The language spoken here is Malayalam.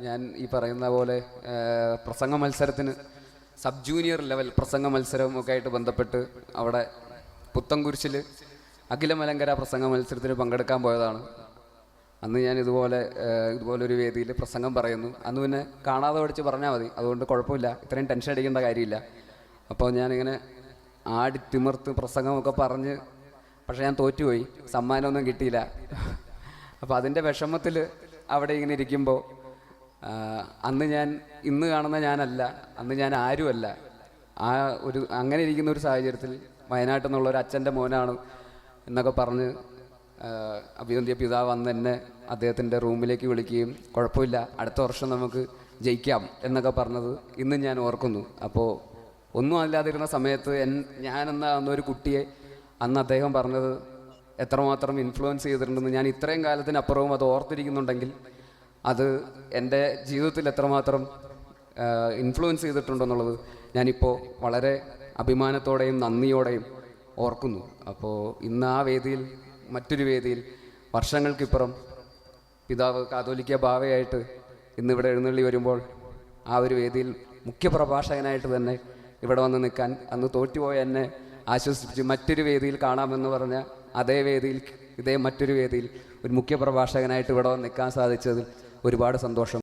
ഞാൻ ഈ പറയുന്ന പോലെ പ്രസംഗ മത്സരത്തിന് സബ് ജൂനിയർ ലെവൽ പ്രസംഗ മത്സരവും ഒക്കെ ആയിട്ട് ബന്ധപ്പെട്ട് അവിടെ പുത്തൻകുരിശിൽ അഖിലമലങ്കര പ്രസംഗ മത്സരത്തിന് പങ്കെടുക്കാൻ പോയതാണ്. അന്ന് ഞാൻ ഇതുപോലെ ഇതുപോലൊരു വേദിയിൽ പ്രസംഗം പറയുന്നു. അന്ന് പിന്നെ കാണാതെ പഠിച്ച് പറഞ്ഞാൽ മതി. അതുകൊണ്ട് കുഴപ്പമില്ല. ഇത്രയും ടെൻഷൻ അടിക്കേണ്ട കാര്യമില്ല. അപ്പോൾ ഞാനിങ്ങനെ ആടി തിമിർത്ത് പ്രസംഗമൊക്കെ പറഞ്ഞ് പക്ഷേ ഞാൻ തോറ്റുപോയി. സമ്മാനമൊന്നും കിട്ടിയില്ല. അപ്പോൾ അതിന്റെ വിഷമത്തിൽ അവിടെ ഇങ്ങനെ ഇരിക്കുമ്പോൾ അന്ന് ഞാൻ ഇന്ന് കാണുന്ന ഞാനല്ല അന്ന് ഞാൻ ആരുമല്ല. ആ ഒരു അങ്ങനെ ഇരിക്കുന്ന ഒരു സാഹചര്യത്തിൽ വയനാട്ടിൽ നിന്നുള്ള ഒരു അച്ഛന്റെ മോനാണ് എന്നൊക്കെ പറഞ്ഞ് അഭിനന്ദിയ പിതാവ് അന്ന് എന്നെ അദ്ദേഹത്തിന്റെ റൂമിലേക്ക് വിളിക്കുകയും കുഴപ്പമില്ല അടുത്ത വർഷം നമുക്ക് ജയിക്കാം എന്നൊക്കെ പറഞ്ഞത് ഇന്നും ഞാൻ ഓർക്കുന്നു. അപ്പോൾ ഒന്നും അല്ലാതിരുന്ന സമയത്ത് എൻ ഞാനെന്ന അന്നൊരു കുട്ടിയെ അന്ന് അദ്ദേഹം പറഞ്ഞത് എത്രമാത്രം ഇൻഫ്ലുവൻസ് ചെയ്തിട്ടുണ്ടെന്ന് ഞാൻ ഇത്രയും കാലത്തിനപ്പുറവും അത് ഓർത്തിരിക്കുന്നുണ്ടെങ്കിൽ അത് എന്റെ ജീവിതത്തിൽ എത്രമാത്രം ഇൻഫ്ലുവൻസ് ചെയ്തിട്ടുണ്ടെന്നുള്ളത് ഞാനിപ്പോൾ വളരെ അഭിമാനത്തോടെയും നന്ദിയോടെയും ഓർക്കുന്നു. അപ്പോൾ ഇന്ന് ആ വേദിയിൽ മറ്റൊരു വേദിയിൽ വർഷങ്ങൾക്കിപ്പുറം പിതാവ് കാതോലിക്ക ഭാവയായിട്ട് ഇന്നിവിടെ എഴുന്നള്ളി വരുമ്പോൾ ആ ഒരു വേദിയിൽ മുഖ്യപ്രഭാഷകനായിട്ട് തന്നെ ഇവിടെ വന്ന് നിൽക്കാൻ അന്ന് തോറ്റുപോയ എന്നെ ആശ്വസിപ്പിച്ച് മറ്റൊരു വേദിയിൽ കാണാമെന്ന് പറഞ്ഞ അതേ വേദിയിൽ ഇതേ മറ്റൊരു വേദിയിൽ ഒരു മുഖ്യപ്രഭാഷകനായിട്ട് ഇവിടെ വന്ന് നിൽക്കാൻ സാധിച്ചതിൽ ഒരുപാട് സന്തോഷം.